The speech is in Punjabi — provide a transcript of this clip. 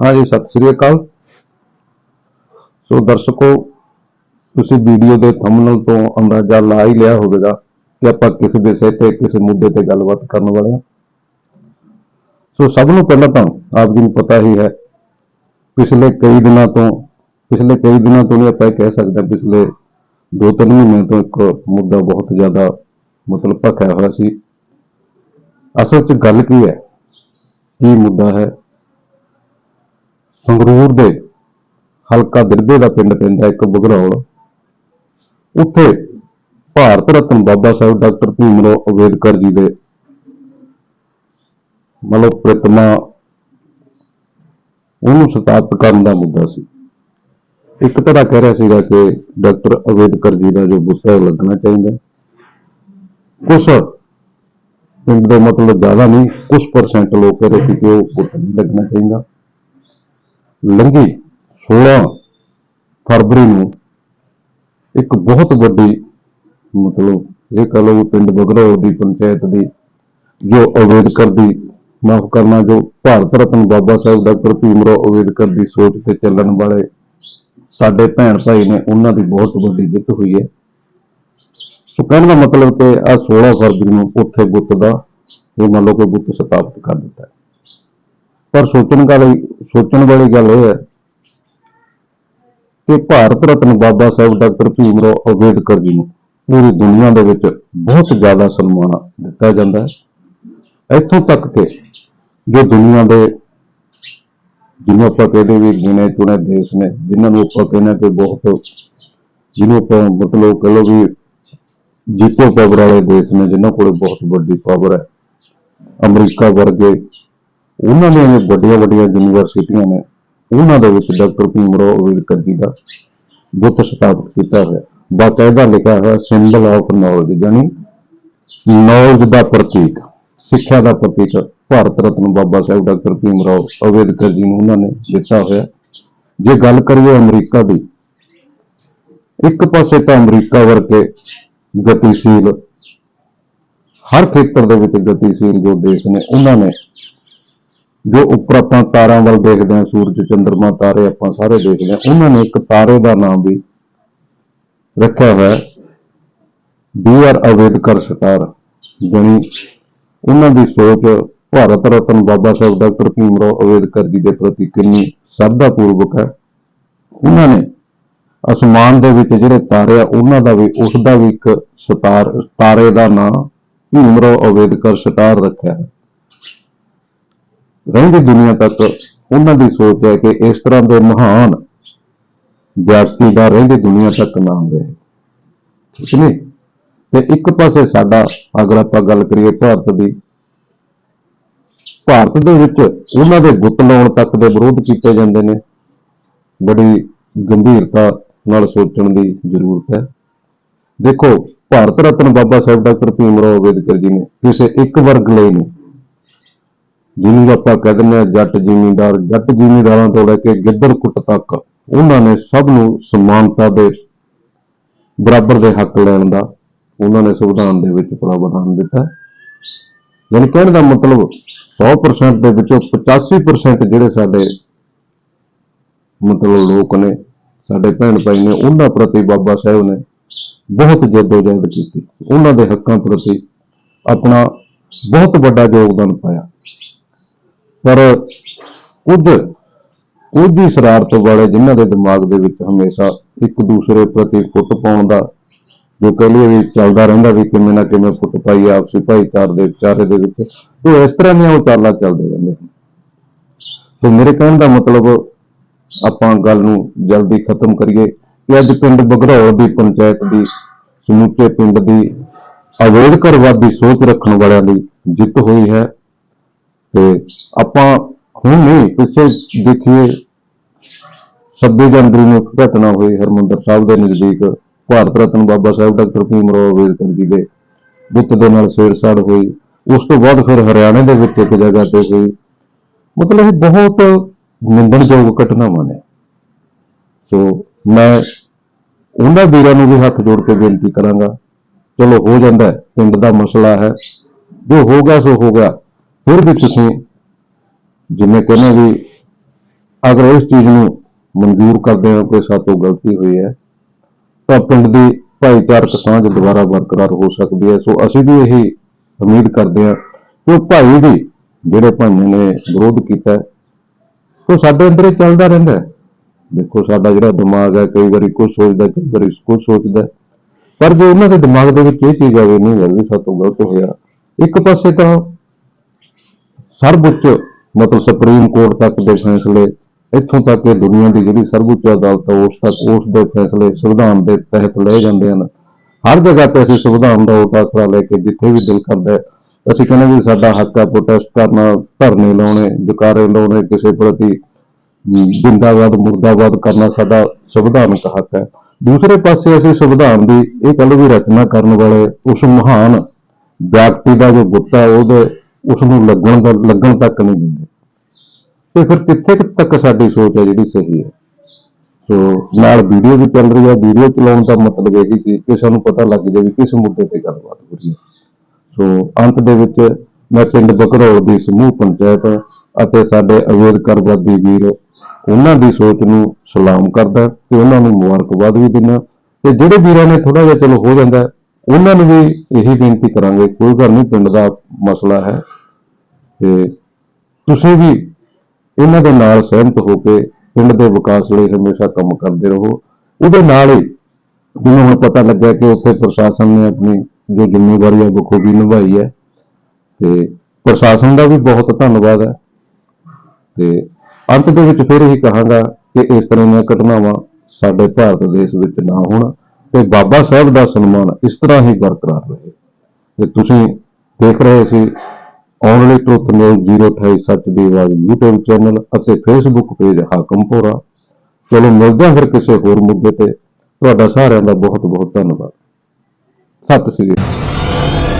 ਹਾਂਜੀ ਸਤਿ ਸ੍ਰੀ ਅਕਾਲ। ਸੋ ਦਰਸ਼ਕੋ ਤੁਸੀਂ ਵੀਡੀਓ ਦੇ ਥੰਬਨੇਲ ਤੋਂ ਅੰਦਾਜ਼ਾ ਲਾ ਹੀ ਲਿਆ ਹੋਵੇਗਾ ਕਿ ਆਪਾਂ ਕਿਸ ਵਿਸ਼ੇ ਤੇ ਕਿਸ ਮੁੱਦੇ ਤੇ ਗੱਲਬਾਤ ਕਰਨ ਵਾਲੇ ਹਾਂ। ਸੋ ਸਭ ਨੂੰ ਪਹਿਲਾਂ ਤਾਂ ਆਪ ਜੀ ਨੂੰ ਪਤਾ ਹੀ ਹੈ ਪਿਛਲੇ ਕਈ ਦਿਨਾਂ ਤੋਂ ਪਿਛਲੇ ਕਈ ਦਿਨਾਂ ਤੋਂ ਨਹੀਂ ਆਪਾਂ ਇਹ ਕਹਿ ਸਕਦੇ ਹਾਂ, ਪਿਛਲੇ ਦੋ ਤਿੰਨ ਮਹੀਨਿਆਂ ਤੋਂ ਇੱਕ ਮੁੱਦਾ ਬਹੁਤ ਜ਼ਿਆਦਾ ਮਤਲਬ ਭਖਿਆ ਹੋਇਆ ਸੀ। ਅਸਲ 'ਚ ਗੱਲ ਕੀ ਹੈ? ਕੀ ਮੁੱਦਾ ਹੈ? ਸੰਗਰੂਰ ਦੇ ਹਲਕਾ ਦਿਰਦੇ ਦਾ ਪਿੰਡ ਪੈਂਦਾ ਇੱਕ ਬਗਰੌਲ ਉੱਥੇ ਭਾਰਤ ਰਤਨ ਬਾਬਾ ਸਾਹਿਬ ਡਾਕਟਰ ਭੀਮਰਾਓ ਅੰਬੇਦਕਰ ਜੀ ਦੇ ਮਤਲਬ ਪ੍ਰਤਿਮਾ ਉਹਨੂੰ ਸਤਾਪਤ ਕਰਨ ਦਾ ਮੁੱਦਾ ਸੀ। ਇੱਕ ਤਰ੍ਹਾਂ ਕਹਿ ਰਿਹਾ ਸੀਗਾ ਕਿ ਡਾਕਟਰ ਅੰਬੇਦਕਰ ਜੀ ਦਾ ਜੋ ਬੁੱਤ ਉਹ ਲੱਗਣਾ ਚਾਹੀਦਾ ਹੈ। ਕੁਛ ਪਿੰਡ ਦੇ ਮਤਲਬ ਜ਼ਿਆਦਾ ਨਹੀਂ ਕੁਝ ਪਰਸੈਂਟ ਲੋਕ ਕਹਿ ਰਹੇ ਸੀ ਕਿ ਉਹ ਬੁੱਤ ਲੱਗਣਾ ਚਾਹੀਦਾ। ਲੰਘੀ 16 ਫਰਵਰੀ ਨੂੰ ਇੱਕ ਬਹੁਤ ਵੱਡੀ ਮਤਲਬ ਇਹ ਕਹ ਲਓ ਪਿੰਡ ਬਗਰੋ ਦੀ ਪੰਚਾਇਤ ਦੀ ਜੋ ਅੰਬੇਦਕਰ ਦੀ ਮਾਫ ਕਰਨਾ, ਜੋ ਭਾਰਤ ਰਤਨ ਬਾਬਾ ਸਾਹਿਬ, ਡਾਕਟਰ ਭੀਮਰਾਓ ਅੰਬੇਦਕਰ ਦੀ ਸੋਚ ਤੇ ਚੱਲਣ ਵਾਲੇ ਸਾਡੇ ਭੈਣ ਭਾਈ ਨੇ, ਉਹਨਾਂ ਦੀ ਬਹੁਤ ਵੱਡੀ ਜਿੱਤ ਹੋਈ ਹੈ। ਸੋ ਕਹਿਣ ਦਾ ਮਤਲਬ ਕਿ ਆ 16 ਫਰਵਰੀ ਨੂੰ ਉੱਥੇ ਬੁੱਤ ਦਾ, ਇਹ ਮੰਨ ਲਓ ਕਿ ਬੁੱਤ ਸਥਾਪਿਤ ਕਰ ਦਿੱਤਾ ਪਰ ਸੋਚਣ ਵਾਲੀ ਸੋਚਣ ਵਾਲੀ ਗੱਲ ਇਹ ਹੈ ਕਿ ਭਾਰਤ ਰਤਨ ਬਾਬਾ ਸਾਹਿਬ, ਡਾਕਟਰ ਭੀਮ ਰਾਓ ਅੰਬੇਡਕਰ ਜੀ ਨੂੰ ਪੂਰੀ ਦੁਨੀਆ ਦੇ ਵਿੱਚ ਬਹੁਤ ਜ਼ਿਆਦਾ ਸਨਮਾਨ ਦਿੱਤਾ ਜਾਂਦਾ ਹੈ। ਇੱਥੋਂ ਤੱਕ ਕਿ ਜੋ ਦੁਨੀਆ ਦੇ ਜਿਹਨੂੰ ਆਪਾਂ ਕਹਿੰਦੇ ਵੀ ਗਿਣੇ ਚੁਣੇ ਦੇਸ਼ ਨੇ, ਜਿਨ੍ਹਾਂ ਨੂੰ ਆਪਾਂ ਕਹਿੰਦੇ ਕਿ ਬਹੁਤ ਜਿਹਨੂੰ ਆਪਾਂ ਮਤਲਬ ਕਹ ਲਓ ਵੀ ਜੀਪੋ ਪਾਵਰ ਵਾਲੇ ਦੇਸ਼ ਨੇ, ਜਿਨ੍ਹਾਂ ਕੋਲ ਬਹੁਤ ਵੱਡੀ ਪਾਵਰ ਹੈ। ਅਮਰੀਕਾ ਵਰਗੇ ਉਹਨਾਂ ਦੀਆਂ ਵੱਡੀਆਂ ਵੱਡੀਆਂ ਯੂਨੀਵਰਸਿਟੀਆਂ ਨੇ, ਉਹਨਾਂ ਦੇ ਵਿੱਚ ਡਾਕਟਰ ਭੀਮਰਾਓ ਅੰਬੇਦਕਰ ਜੀ ਦਾ, ਬੁੱਤ ਸਥਾਪਿਤ ਕੀਤਾ ਹੋਇਆ। ਬਾਕਾਇਦਾ ਲਿਖਿਆ ਹੋਇਆ ਸਿੰਬਲ ਆਫ ਨੌਲੇਜ ਜਾਨੀ ਨੌਲੇਜ ਦਾ ਪ੍ਰਤੀਕ, ਸਿੱਖਿਆ ਦਾ ਪ੍ਰਤੀਕ। ਭਾਰਤ ਰਤਨ ਬਾਬਾ ਸਾਹਿਬ ਡਾਕਟਰ ਭੀਮਰਾਓ ਅੰਬੇਦਕਰ ਜੀ ਨੂੰ ਉਹਨਾਂ ਨੇ ਦਿੱਤਾ ਹੋਇਆ। ਜੇ ਗੱਲ ਕਰੀਏ ਅਮਰੀਕਾ ਦੀ, ਇੱਕ ਪਾਸੇ ਤਾਂ ਅਮਰੀਕਾ ਵਰਗੇ ਗਤੀਸ਼ੀਲ, ਹਰ ਖੇਤਰ ਦੇ ਵਿੱਚ ਗਤੀਸ਼ੀਲ ਜੋ ਦੇਸ਼ ਨੇ, ਉਹਨਾਂ ਨੇ ਜੋ ਉੱਪਰ ਆਪਾਂ ਤਾਰਾਂ ਵੱਲ ਦੇਖਦੇ ਹਾਂ, ਸੂਰਜ ਚੰ드ਰਮਾ ਤਾਰੇ ਆਪਾਂ ਸਾਰੇ ਦੇਖਦੇ ਹਾਂ, ਉਹਨਾਂ ਨੇ ਇੱਕ ਤਾਰੇ ਦਾ ਨਾਮ ਵੀ ਰੱਖਿਆ ਹੋਇਆ ਬੀ ਆਰ ਅੰਬੇਦਕਰ ਸਟਾਰ ਜਾਣੀ ਉਹਨਾਂ ਦੀ ਸੋਚ ਭਾਰਤ ਰਤਨ ਬਾਬਾ ਸਾਹਿਬ, ਡਾਕਟਰ ਭੀਮ ਰਾਓ ਅੰਬੇਦਕਰ ਜੀ ਦੇ ਪ੍ਰਤੀ ਕਿੰਨੀ ਸ਼ਰਧਾ ਪੂਰਵਕ ਹੈ। ਉਹਨਾਂ ਨੇ ਅਸਮਾਨ ਦੇ ਵਿੱਚ ਜਿਹੜੇ ਤਾਰੇ ਆ, ਉਹਨਾਂ ਦਾ ਵੀ ਉਸ ਦਾ ਵੀ ਇੱਕ ਸਤਾਰ, ਤਾਰੇ ਦਾ ਨਾਮ ਭੀਮਰਾਓ ਅੰਬੇਦਕਰ ਸਟਾਰ ਰੱਖਿਆ ਹੈ। ਰਹਿੰਦੀ ਦੁਨੀਆ ਤੱਕ ਉਹਨਾਂ ਦੀ ਸੋਚ ਹੈ ਕਿ ਇਸ ਤਰ੍ਹਾਂ ਦੇ ਮਹਾਨ ਵਿਅਕਤੀ ਦਾ ਰਹਿੰਦੀ ਦੁਨੀਆ ਤੱਕ ਨਾਮ ਰਹੇ। ਠੀਕ ਨਹੀਂ? ਤੇ ਇੱਕ ਪਾਸੇ ਸਾਡਾ ਅਗਰ ਆਪਾਂ ਗੱਲ ਕਰੀਏ ਭਾਰਤ ਦੀ, ਭਾਰਤ ਦੇ ਵਿੱਚ ਉਹਨਾਂ ਦੇ ਗੁੱਤ ਲਾਉਣ ਤੱਕ ਦੇ ਵਿਰੋਧ ਕੀਤੇ ਜਾਂਦੇ ਨੇ। ਬੜੀ ਗੰਭੀਰਤਾ ਨਾਲ ਸੋਚਣ ਦੀ ਜ਼ਰੂਰਤ ਹੈ। ਦੇਖੋ, ਭਾਰਤ ਰਤਨ ਬਾਬਾ ਸਾਹਿਬ ਡਾਕਟਰ ਭੀਮ ਰਾਓ ਅੰਬੇਦਕਰ ਜੀ ਨੇ ਕਿਸੇ ਇੱਕ ਵਰਗ ਲਈ ਨਹੀਂ ਜਿਹਨੂੰ ਆਪਾਂ ਕਹਿ ਦਿੰਦੇ ਹਾਂ ਜੱਟ ਜ਼ਿਮੀਂਦਾਰ, ਜੱਟ ਜ਼ਿਮੀਂਦਾਰਾਂ ਤੋਂ ਲੈ ਕੇ ਗਿੱਦੜ ਕੁੱਟ ਤੱਕ ਉਹਨਾਂ ਨੇ ਸਭ ਨੂੰ ਸਮਾਨਤਾ ਦੇ ਬਰਾਬਰ ਦੇ ਹੱਕ ਲੈਣ ਦਾ ਉਹਨਾਂ ਨੇ ਸੰਵਿਧਾਨ ਦੇ ਵਿੱਚ ਪ੍ਰਾਵਧਾਨ ਦਿੱਤਾ ਹੈ। ਯਾਨੀ ਕਹਿਣ ਦਾ ਮਤਲਬ 100% ਦੇ ਵਿੱਚੋਂ 85% ਜਿਹੜੇ ਸਾਡੇ ਮਤਲਬ ਲੋਕ ਨੇ, ਸਾਡੇ ਭੈਣ ਭਾਈ ਨੇ, ਉਹਨਾਂ ਪ੍ਰਤੀ ਬਾਬਾ ਸਾਹਿਬ ਨੇ ਬਹੁਤ ਜਦੋਜਹਿਦ ਕੀਤੀ ਉਹਨਾਂ ਦੇ ਹੱਕਾਂ ਪ੍ਰਤੀ ਆਪਣਾ ਬਹੁਤ ਵੱਡਾ ਯੋਗਦਾਨ ਪਾਇਆ ਪਰ ਕੁਝ ਕੁਝ ਹੀ ਸ਼ਰਾਰਤ ਵਾਲੇ ਜਿਨ੍ਹਾਂ ਦੇ ਦਿਮਾਗ ਦੇ ਵਿੱਚ ਹਮੇਸ਼ਾ ਇੱਕ ਦੂਸਰੇ ਪ੍ਰਤੀ ਫੁੱਟ ਪਾਉਣ ਦਾ ਜੋ ਕਹ ਲਈਏ ਵੀ ਚੱਲਦਾ ਰਹਿੰਦਾ ਵੀ ਕਿਵੇਂ ਨਾ ਕਿਵੇਂ ਫੁੱਟ ਪਾਈ ਆਪਸੀ ਭਾਈਚਾਰ ਦੇ ਵਿਚਾਰੇ ਦੇ ਵਿੱਚ, ਉਹ ਇਸ ਤਰ੍ਹਾਂ ਦੀਆਂ ਉਹ ਚੱਲਦੇ ਰਹਿੰਦੇ ਹਨ। ਸੋ ਮੇਰੇ ਕਹਿਣ ਦਾ ਮਤਲਬ ਆਪਾਂ ਗੱਲ ਨੂੰ ਜਲਦੀ ਖਤਮ ਕਰੀਏ ਕਿ ਅੱਜ ਪਿੰਡ ਬਗਰੌਲ ਦੀ ਪੰਚਾਇਤ ਦੀ, ਸਮੁੱਚੇ ਪਿੰਡ ਦੀ ਅੰਬੇਦਕਰਵਾਦੀ ਸੋਚ ਰੱਖਣ ਵਾਲਿਆਂ ਦੀ ਜਿੱਤ ਹੋਈ ਹੈ। ਤੇ ਆਪਾਂ ਹੁਣ ਨਹੀਂ, ਪਿੱਛੇ ਦੇਖੀਏ 26 ਜਨਵਰੀ ਨੂੰ ਇੱਕ ਘਟਨਾ ਹੋਈ ਹਰਮੰਦਰ ਸਾਹਿਬ ਦੇ ਨਜ਼ਦੀਕ। ਭਾਰਤ ਰਤਨ ਬਾਬਾ ਸਾਹਿਬ ਡਾਕਟਰ ਭੀਮ ਰਾਓ ਅੰਬੇਦਕਰ ਜੀ ਦੇ ਬੁੱਤ ਦੇ ਨਾਲ ਛੇੜਛਾੜ ਹੋਈ। ਉਸ ਤੋਂ ਬਾਅਦ ਫਿਰ ਹਰਿਆਣੇ ਦੇ ਵਿੱਚ ਇੱਕ ਜਗ੍ਹਾ ਤੇ ਹੋਈ। ਮਤਲਬ ਇਹ ਬਹੁਤ ਨਿੰਦਣਯੋਗ ਘਟਨਾਵਾਂ ਨੇ। ਸੋ ਮੈਂ ਉਹਨਾਂ ਵੀਰਾਂ ਨੂੰ ਵੀ ਹੱਥ ਜੋੜ ਕੇ ਬੇਨਤੀ ਕਰਾਂਗਾ। ਚਲੋ ਹੋ ਜਾਂਦਾ ਪਿੰਡ ਦਾ ਮਸਲਾ ਹੈ। ਜੋ ਹੋ ਗਿਆ ਸੋ ਹੋ ਗਿਆ। ਫਿਰ ਵੀ ਤੁਸੀਂ ਜਿਵੇਂ ਕਹਿੰਦੇ ਵੀ ਅਗਰ ਇਸ ਚੀਜ਼ ਨੂੰ ਮਨਜ਼ੂਰ ਕਰਦੇ ਹੋ ਕਿ ਸਾਤੋਂ ਗਲਤੀ ਹੋਈ ਹੈ, ਤਾਂ ਪਿੰਡ ਦੀ ਭਾਈਚਾਰਕ ਸਾਂਝ ਦੁਬਾਰਾ ਬਰਕਰਾਰ ਹੋ ਸਕਦੀ ਹੈ। ਸੋ ਅਸੀਂ ਵੀ ਇਹੀ ਉਮੀਦ ਕਰਦੇ ਹਾਂ ਕਿ ਉਹ ਭਾਈ ਵੀ ਜਿਹੜੇ ਭਾਈਆਂ ਨੇ ਵਿਰੋਧ ਕੀਤਾ ਉਹ ਸਾਡੇ ਅੰਦਰ ਹੀ ਚੱਲਦਾ ਰਹਿੰਦਾ ਦੇਖੋ, ਸਾਡਾ ਜਿਹੜਾ ਦਿਮਾਗ ਹੈ, ਕਈ ਵਾਰੀ ਕੁਝ ਸੋਚਦਾ, ਕਈ ਵਾਰੀ ਕੁਝ ਸੋਚਦਾ ਪਰ ਜੇ ਉਹਨਾਂ ਦੇ ਦਿਮਾਗ ਦੇ ਵਿੱਚ ਇਹ ਚੀਜ਼ ਆਵੇ, ਨਹੀਂ ਗੱਲ ਵੀ ਸਾਤੋਂ ਗਲਤ ਹੋਇਆ, ਇੱਕ ਪਾਸੇ ਤਾਂ ਸਰਵਉੱਚ ਮਤਲਬ ਸੁਪਰੀਮ ਕੋਰਟ ਤੱਕ ਦੇ ਫੈਸਲੇ ਇੱਥੋਂ ਤੱਕ ਕਿ ਦੁਨੀਆ ਦੀ ਜਿਹੜੀ ਸਰਵਉੱਚ ਅਦਾਲਤ ਹੈ ਉਸ ਤੱਕ ਉਸ ਦੇ ਫੈਸਲੇ ਸੰਵਿਧਾਨ ਦੇ ਤਹਿਤ ਲਏ ਜਾਂਦੇ ਹਨ। ਹਰ ਜਗ੍ਹਾ ਤੇ ਅਸੀਂ ਸੰਵਿਧਾਨ ਦਾ ਉਲਟਾ ਆਸਰਾ ਲੈ ਕੇ ਜਿੱਥੇ ਵੀ ਦਿਲ ਕਰਦਾ ਅਸੀਂ ਕਹਿੰਦੇ ਵੀ ਸਾਡਾ ਹੱਕ ਹੈ ਪ੍ਰੋਟੈਸਟ ਕਰਨਾ ਧਰਨੇ ਲਾਉਣੇ ਜਕਾਰੇ ਲਾਉਣੇ ਕਿਸੇ ਪ੍ਰਤੀ ਅਮ, ਜਿੰਦਾਬਾਦ ਮੁਰਦਾਬਾਦ ਕਰਨਾ ਸਾਡਾ ਸੰਵਿਧਾਨਕ ਹੱਕ ਹੈ। ਦੂਸਰੇ ਪਾਸੇ ਅਸੀਂ ਸੰਵਿਧਾਨ ਦੀ ਇਹ ਕੱਲ ਵੀ ਰਚਨਾ ਕਰਨ ਵਾਲੇ ਉਸ ਮਹਾਨ ਵਿਅਕਤੀ ਦਾ ਜੋ ਬੁੱਤ ਹੈ ਉਹਦੇ ਉਸ ਨੂੰ ਲੱਗਣ ਦਾ ਲੱਗਣ ਤੱਕ ਨਹੀਂ ਦਿੰਦੇ। ਤੇ ਫਿਰ ਕਿੱਥੇ ਤੱਕ ਸਾਡੀ ਸੋਚ ਹੈ ਜਿਹੜੀ ਸਹੀ ਹੈ? ਸੋ ਨਾਲ ਵੀਡੀਓ ਵੀ ਚੱਲ ਰਹੀ ਹੈ। ਵੀਡੀਓ ਚਲਾਉਣ ਦਾ ਮਤਲਬ ਇਹ ਸੀ ਕਿ ਸਾਨੂੰ ਪਤਾ ਲੱਗ ਜਾਵੇ ਕਿਸ ਮੁੱਦੇ ਤੇ ਗੱਲਬਾਤ ਹੋ ਰਹੀ ਹੈ। ਸੋ ਅੰਤ ਦੇ ਵਿੱਚ ਮੈਂ ਪਿੰਡ ਬਕਰੋਲ ਦੀ ਸਮੂਹ ਪੰਚਾਇਤ ਅਤੇ ਸਾਡੇ ਅਵੇਦਕਰਵਾਦੀ ਵੀਰ, ਉਹਨਾਂ ਦੀ ਸੋਚ ਨੂੰ ਸਲਾਮ ਕਰਦਾ ਤੇ ਉਹਨਾਂ ਨੂੰ ਮੁਬਾਰਕਬਾਦ ਵੀ ਦਿੰਦਾ ਤੇ ਜਿਹੜੇ ਵੀਰਾਂ ਨੇ ਥੋੜਾ ਜਿਹਾ ਚਲੋ ਹੋ ਜਾਂਦਾ ਉਹਨਾਂ ਨੂੰ ਵੀ ਇਹੀ ਬੇਨਤੀ ਕਰਾਂਗੇ, ਕੋਈ ਗੱਲ ਨਹੀਂ, ਪਿੰਡ ਦਾ ਮਸਲਾ ਹੈ। ਤੇ ਤੁਸੀਂ ਵੀ ਇਹਨਾਂ ਦੇ ਨਾਲ ਸਹਿਮਤ ਹੋ ਕੇ ਪਿੰਡ ਦੇ ਵਿਕਾਸ ਲਈ ਹਮੇਸ਼ਾ ਕੰਮ ਕਰਦੇ ਰਹੋ। ਉਹਦੇ ਨਾਲ ਹੀ ਜਿਵੇਂ ਹੁਣ ਪਤਾ ਲੱਗਿਆ ਕਿ ਉੱਥੇ ਪ੍ਰਸ਼ਾਸਨ ਨੇ ਆਪਣੀ ਜੋ ਜ਼ਿੰਮੇਵਾਰੀ ਹੈ ਬਖੂਬੀ ਨਿਭਾਈ ਹੈ। ਤੇ ਪ੍ਰਸ਼ਾਸਨ ਦਾ ਵੀ ਬਹੁਤ ਧੰਨਵਾਦ ਹੈ। ਤੇ ਅੰਤ ਦੇ ਵਿੱਚ ਫਿਰ ਇਹੀ ਕਹਾਂਗਾ ਕਿ ਇਸ ਤਰ੍ਹਾਂ ਦੀਆਂ ਘਟਨਾਵਾਂ ਸਾਡੇ ਭਾਰਤ ਦੇਸ਼ ਵਿੱਚ ਨਾ ਹੋਣ ਤੇ ਬਾਬਾ ਸਾਹਿਬ ਦਾ ਸਨਮਾਨ ਇਸ ਤਰ੍ਹਾਂ ਹੀ ਬਰਕਰਾਰ ਰਹੇ। ਤੇ ਤੁਸੀਂ ਦੇਖ ਰਹੇ ਸੀ ਆਉਣ ਔਨਲਾਈਨ ਟਰੁੱਥ ਨਿਊਜ਼ 028 ਸੱਚ ਦੀ ਆਵਾਜ਼ YouTube ਚੈਨਲ ਅਤੇ Facebook ਪੇਜ ਹਾਕਮਪੁਰਾ ਚਲੋ ਮਿਲਦੇ ਹਾਂ ਫਿਰ ਕਿਸੇ ਹੋਰ ਮੁੱਦੇ ਤੇ। ਤੁਹਾਡਾ ਸਾਰਿਆਂ ਦਾ ਬਹੁਤ ਬਹੁਤ ਧੰਨਵਾਦ। ਸਤਿ ਸ੍ਰੀ ਅਕਾਲ।